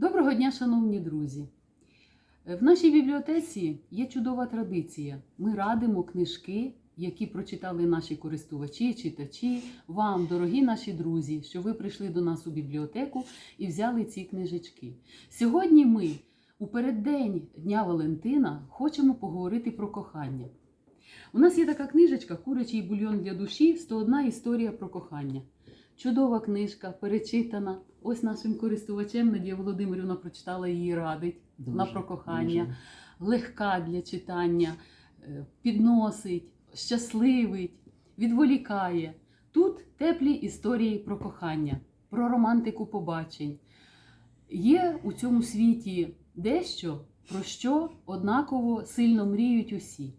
Доброго дня, шановні друзі! В нашій бібліотеці є чудова традиція. Ми радимо книжки, які прочитали наші користувачі, читачі, вам, дорогі наші друзі, що ви прийшли до нас у бібліотеку і взяли ці книжечки. Сьогодні ми, у переддень Дня Валентина, хочемо поговорити про кохання. У нас є така книжечка Курячий бульйон для душі 101 історія про кохання. Чудова книжка, перечитана. Ось нашим користувачем Надія Володимирівна прочитала її радить на про кохання. Легка для читання, е, підносить, щасливить, відволікає. Тут теплі історії про кохання, про романтику побачень. Є у цьому світі дещо, про що однаково сильно мріють усі.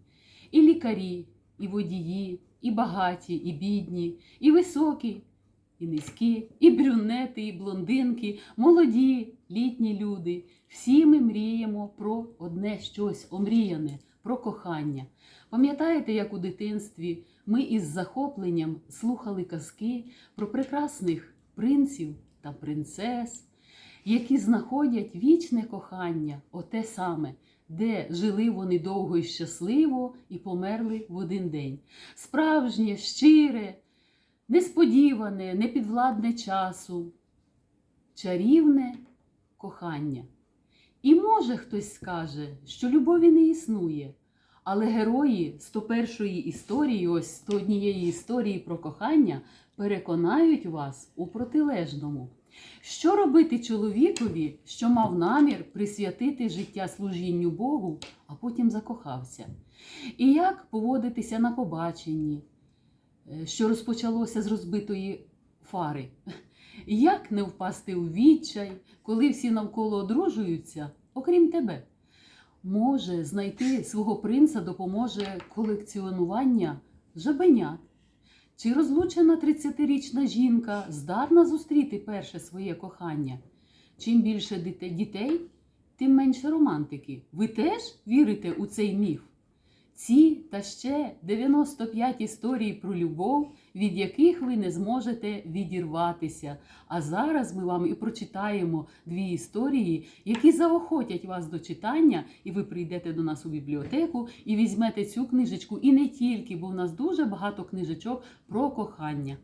І лікарі, і водії, і багаті, і бідні, і високі, і низькі, і брюнети, і блондинки, молоді, літні люди. Всі ми мріємо про одне щось омріяне, про кохання. Пам'ятаєте, як у дитинстві ми із захопленням слухали казки про прекрасних принців та принцес, які знаходять вічне кохання, оте саме, де жили вони довго і щасливо і померли в один день. Справжнє, щире, несподіване, непідвладне часу, чарівне кохання. І може хтось скаже, що любові не існує, але герої 101-ї історії, ось 101 історії про кохання, переконають вас у протилежному. Що робити чоловікові, що мав намір присвятити життя служінню Богу, а потім закохався? І як поводитися на побаченні, що розпочалося з розбитої фари? Як не впасти у відчай, коли всі навколо одружуються, окрім тебе? Може, знайти свого принца допоможе колекціонування жабенят. Чи розлучена 30-річна жінка здатна зустріти перше своє кохання? Чим більше дітей, тим менше романтики. Ви теж вірите у цей міф? Ці та ще 95 історій про любов, від яких ви не зможете відірватися. А зараз ми вам і прочитаємо дві історії, які заохотять вас до читання, і ви прийдете до нас у бібліотеку і візьмете цю книжечку. І не тільки, бо в нас дуже багато книжечок про кохання.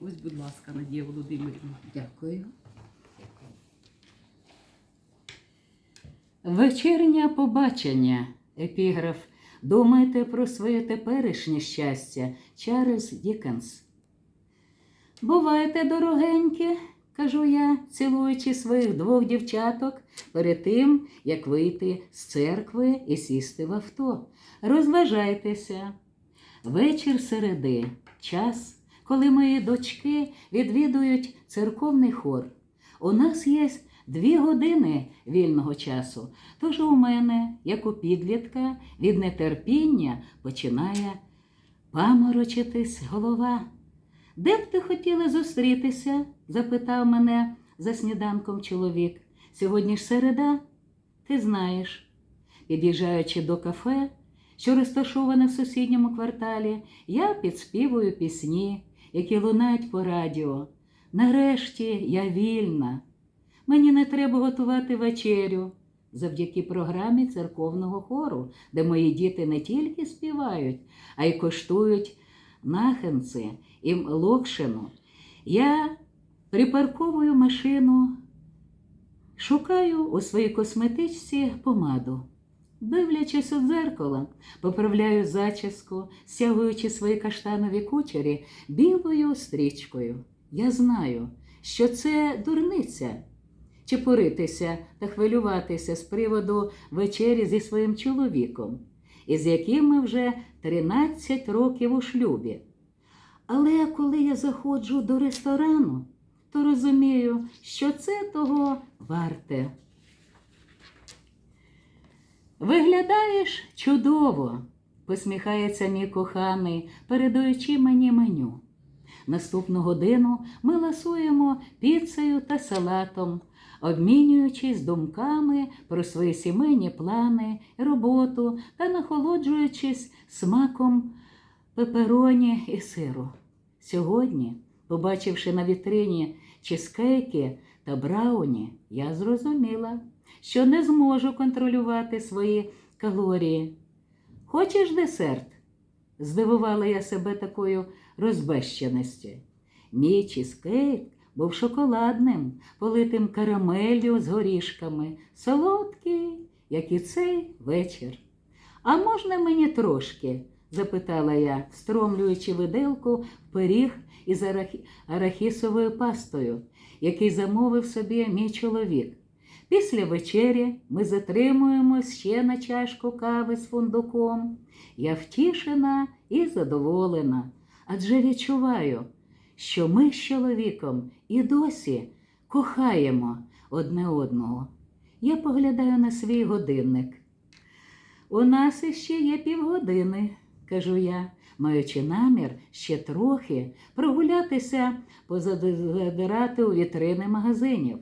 Ось, будь ласка, Надія Володимирівна. Дякую. Вечірнє побачення. Епіграф. Думайте про своє теперішнє щастя. Чарльз Дікенс. Бувайте, дорогенькі, кажу я, цілуючи своїх двох дівчаток перед тим, як вийти з церкви і сісти в авто. Розважайтеся. Вечір середи, час, коли мої дочки відвідують церковний хор. У нас є дві години вільного часу, тож у мене, як у підлітка, від нетерпіння починає паморочитись голова. Де б ти хотіла зустрітися? запитав мене за сніданком чоловік. Сьогодні ж середа, ти знаєш. Під'їжджаючи до кафе, що розташоване в сусідньому кварталі, я підспівую пісні, які лунають по радіо. Нарешті я вільна. Мені не треба готувати вечерю завдяки програмі церковного хору, де мої діти не тільки співають, а й коштують нахенці і локшину. Я припарковую машину, шукаю у своїй косметичці помаду. Дивлячись у дзеркало, поправляю зачіску, стягуючи свої каштанові кучері білою стрічкою. Я знаю, що це дурниця чепуритися та хвилюватися з приводу вечері зі своїм чоловіком, із яким ми вже 13 років у шлюбі. Але коли я заходжу до ресторану, то розумію, що це того варте. Виглядаєш чудово, посміхається мій коханий, передаючи мені меню. Наступну годину ми ласуємо піцею та салатом, обмінюючись думками про свої сімейні плани, роботу та нахолоджуючись смаком пепероні і сиру. Сьогодні, побачивши на вітрині чизкейки та брауні, я зрозуміла, що не зможу контролювати свої калорії. Хочеш десерт? Здивувала я себе такою розбещеністю. Мій чизкейк був шоколадним, политим карамеллю з горішками, солодкий, як і цей вечір. А можна мені трошки? запитала я, встромлюючи виделку в пиріг із арахі... арахісовою пастою, який замовив собі мій чоловік. Після вечері ми затримуємось ще на чашку кави з фундуком. Я втішена і задоволена, адже відчуваю, що ми з чоловіком і досі кохаємо одне одного. Я поглядаю на свій годинник. У нас іще є півгодини, кажу я, маючи намір ще трохи прогулятися, позадирати у вітрини магазинів.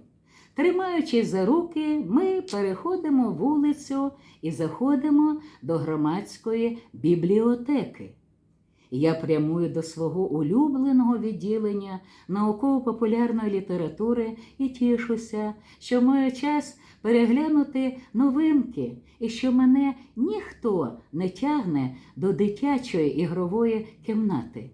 Тримаючись за руки, ми переходимо вулицю і заходимо до громадської бібліотеки. Я прямую до свого улюбленого відділення науково-популярної літератури і тішуся, що маю час переглянути новинки і що мене ніхто не тягне до дитячої ігрової кімнати.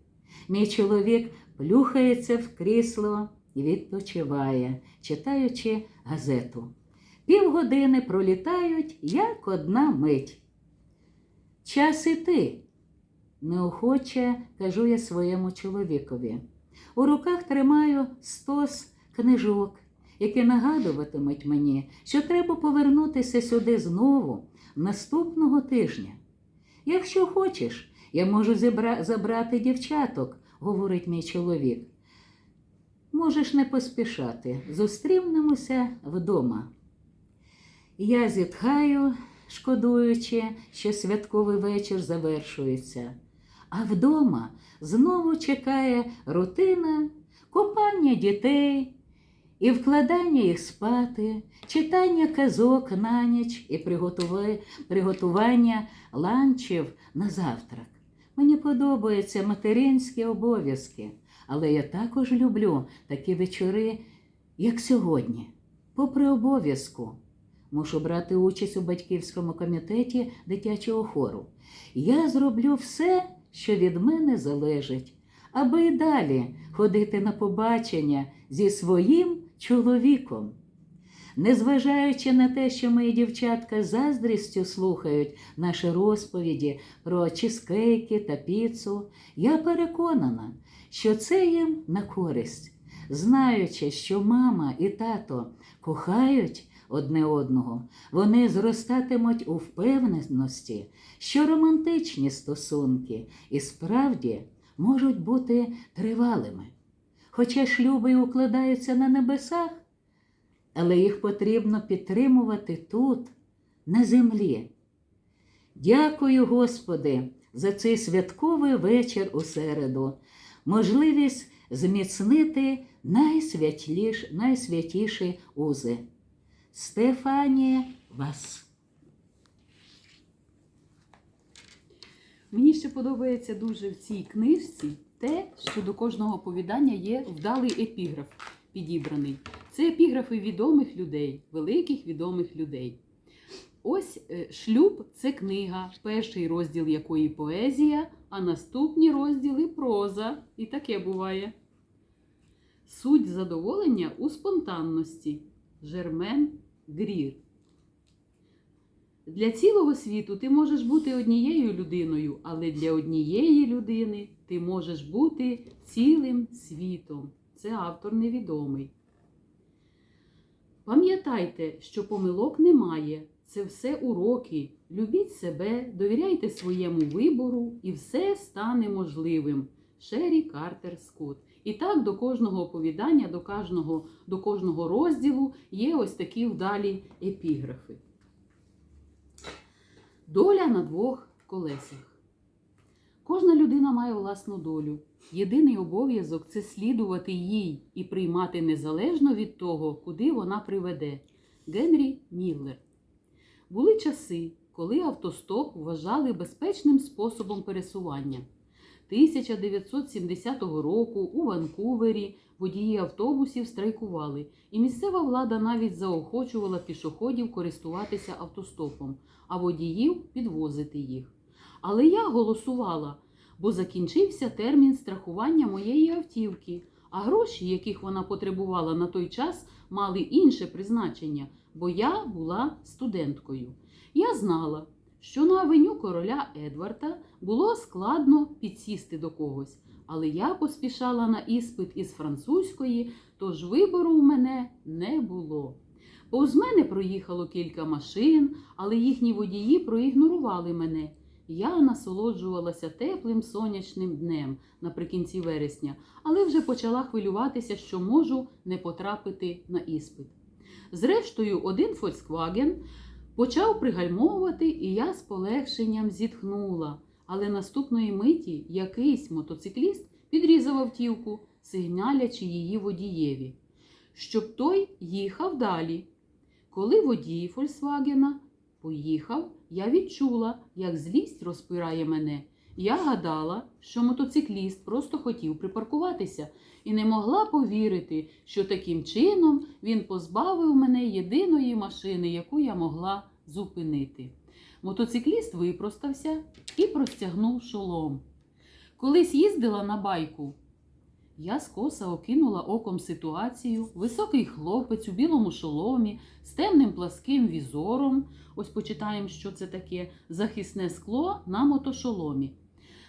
Мій чоловік плюхається в крісло і відпочиває, читаючи газету. Півгодини пролітають, як одна мить. Час іти, неохоче кажу я своєму чоловікові. У руках тримаю стос книжок, які нагадуватимуть мені, що треба повернутися сюди знову наступного тижня. Якщо хочеш, я можу зібра... забрати дівчаток, говорить мій чоловік. Можеш не поспішати, зустрінемося вдома. Я зітхаю, шкодуючи, що святковий вечір завершується. А вдома знову чекає рутина, купання дітей і вкладання їх спати, читання казок на ніч і приготування ланчів на завтрак. Мені подобаються материнські обов'язки, але я також люблю такі вечори, як сьогодні, попри обов'язку. Мушу брати участь у батьківському комітеті дитячого хору. Я зроблю все, що від мене залежить, аби й далі ходити на побачення зі своїм чоловіком. Незважаючи на те, що мої дівчатка заздрістю слухають наші розповіді про чизкейки та піцу, я переконана, що це їм на користь, знаючи, що мама і тато кохають одне одного, вони зростатимуть у впевненості, що романтичні стосунки і справді можуть бути тривалими. Хоча шлюби укладаються на небесах, але їх потрібно підтримувати тут, на землі. Дякую, Господи, за цей святковий вечір у середу, можливість зміцнити найсвятіші узи. Стефанія Вас. Мені ще подобається дуже в цій книжці те, що до кожного оповідання є вдалий епіграф підібраний. Це епіграфи відомих людей, великих відомих людей. Ось е, шлюб це книга, перший розділ якої поезія, а наступні розділи проза. І таке буває. Суть задоволення у спонтанності. Жермен Грір. Для цілого світу ти можеш бути однією людиною, але для однієї людини ти можеш бути цілим світом. Це автор невідомий. Пам'ятайте, що помилок немає. Це все уроки. Любіть себе, довіряйте своєму вибору, і все стане можливим. Шері Картер Скотт. І так до кожного оповідання, до кожного, до кожного розділу є ось такі вдалі епіграфи. Доля на двох колесах. Кожна людина має власну долю. Єдиний обов'язок це слідувати їй і приймати незалежно від того, куди вона приведе. Генрі Міллер. Були часи, коли автостоп вважали безпечним способом пересування. 1970 року у Ванкувері водії автобусів страйкували, і місцева влада навіть заохочувала пішоходів користуватися автостопом, а водіїв підвозити їх. Але я голосувала, бо закінчився термін страхування моєї автівки, а гроші, яких вона потребувала на той час, мали інше призначення, бо я була студенткою. Я знала, що на авеню короля Едварда було складно підсісти до когось, але я поспішала на іспит із французької, тож вибору у мене не було. Повз мене проїхало кілька машин, але їхні водії проігнорували мене. Я насолоджувалася теплим сонячним днем наприкінці вересня, але вже почала хвилюватися, що можу не потрапити на іспит. Зрештою, один Volkswagen почав пригальмовувати, і я з полегшенням зітхнула. Але наступної миті якийсь мотоцикліст підрізав автівку, сигналячи її водієві, щоб той їхав далі. Коли водій Фольксвагена поїхав, я відчула, як злість розпирає мене. Я гадала, що мотоцикліст просто хотів припаркуватися і не могла повірити, що таким чином він позбавив мене єдиної машини, яку я могла зупинити. Мотоцикліст випростався і простягнув шолом. Колись їздила на байку. Я скоса окинула оком ситуацію. Високий хлопець у білому шоломі з темним пласким візором. Ось почитаємо, що це таке захисне скло на мотошоломі,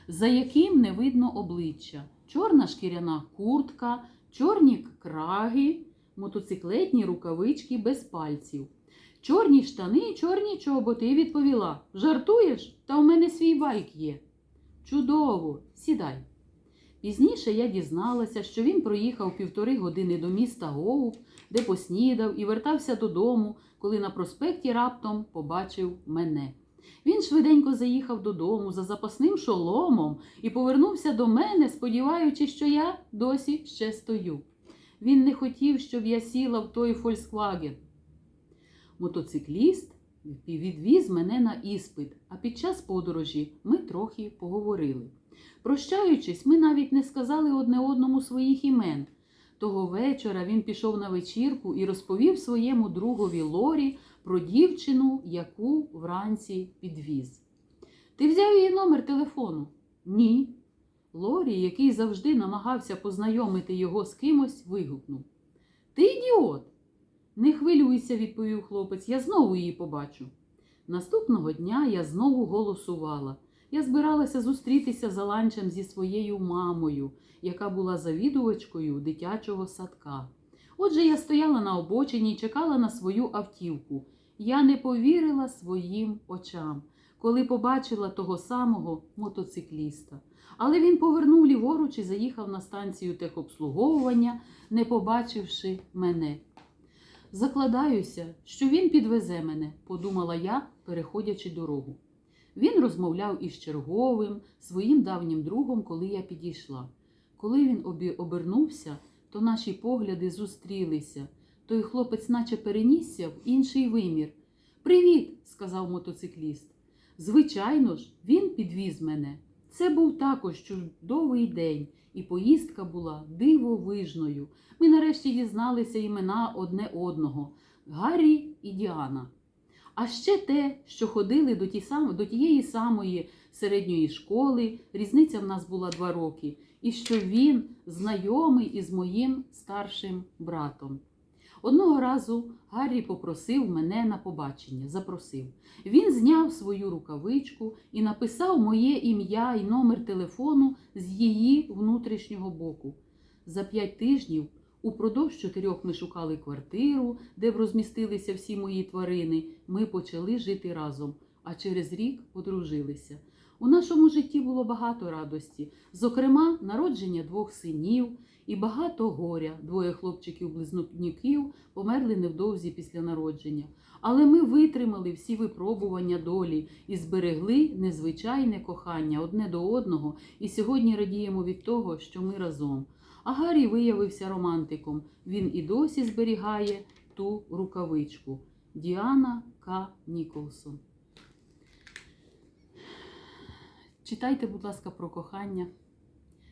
за яким не видно обличчя, чорна шкіряна куртка, чорні краги, мотоциклетні рукавички без пальців. Чорні штани і чорні чоботи, відповіла: Жартуєш? Та у мене свій байк є. Чудово, сідай. Пізніше я дізналася, що він проїхав півтори години до міста Гоуп, де поснідав і вертався додому, коли на проспекті раптом побачив мене. Він швиденько заїхав додому за запасним шоломом і повернувся до мене, сподіваючись, що я досі ще стою. Він не хотів, щоб я сіла в той Volkswagen. Мотоцикліст відвіз мене на іспит, а під час подорожі ми трохи поговорили. Прощаючись, ми навіть не сказали одне одному своїх імен. Того вечора він пішов на вечірку і розповів своєму другові Лорі про дівчину, яку вранці підвіз. Ти взяв її номер телефону? Ні. Лорі, який завжди намагався познайомити його з кимось, вигукнув. Ти ідіот! Не хвилюйся, відповів хлопець, я знову її побачу. Наступного дня я знову голосувала. Я збиралася зустрітися за ланчем зі своєю мамою, яка була завідувачкою дитячого садка. Отже, я стояла на обочині і чекала на свою автівку. Я не повірила своїм очам, коли побачила того самого мотоцикліста. Але він повернув ліворуч і заїхав на станцію техобслуговування, не побачивши мене. Закладаюся, що він підвезе мене, подумала я, переходячи дорогу. Він розмовляв із черговим, своїм давнім другом, коли я підійшла. Коли він обернувся, то наші погляди зустрілися. Той хлопець наче перенісся в інший вимір. Привіт, сказав мотоцикліст. Звичайно ж, він підвіз мене. Це був також чудовий день, і поїздка була дивовижною. Ми нарешті дізналися імена одне одного Гаррі і Діана. А ще те, що ходили до, ті сам, до тієї самої середньої школи, різниця в нас була два роки, і що він знайомий із моїм старшим братом. Одного разу Гаррі попросив мене на побачення, запросив. Він зняв свою рукавичку і написав моє ім'я і номер телефону з її внутрішнього боку. За п'ять тижнів Упродовж чотирьох ми шукали квартиру, де б розмістилися всі мої тварини. Ми почали жити разом, а через рік подружилися. У нашому житті було багато радості, зокрема, народження двох синів і багато горя. Двоє хлопчиків-близнюків померли невдовзі після народження. Але ми витримали всі випробування долі і зберегли незвичайне кохання одне до одного, і сьогодні радіємо від того, що ми разом. А Гаррі виявився романтиком. Він і досі зберігає ту рукавичку. Діана К. Ніколсон. Читайте, будь ласка, про кохання.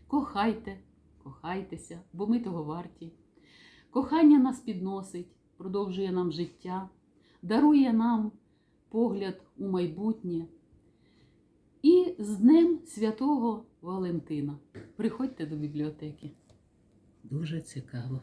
Кохайте, кохайтеся, бо ми того варті. Кохання нас підносить, продовжує нам життя, дарує нам погляд у майбутнє. І з Днем Святого Валентина. Приходьте до бібліотеки. Дуже цікаво.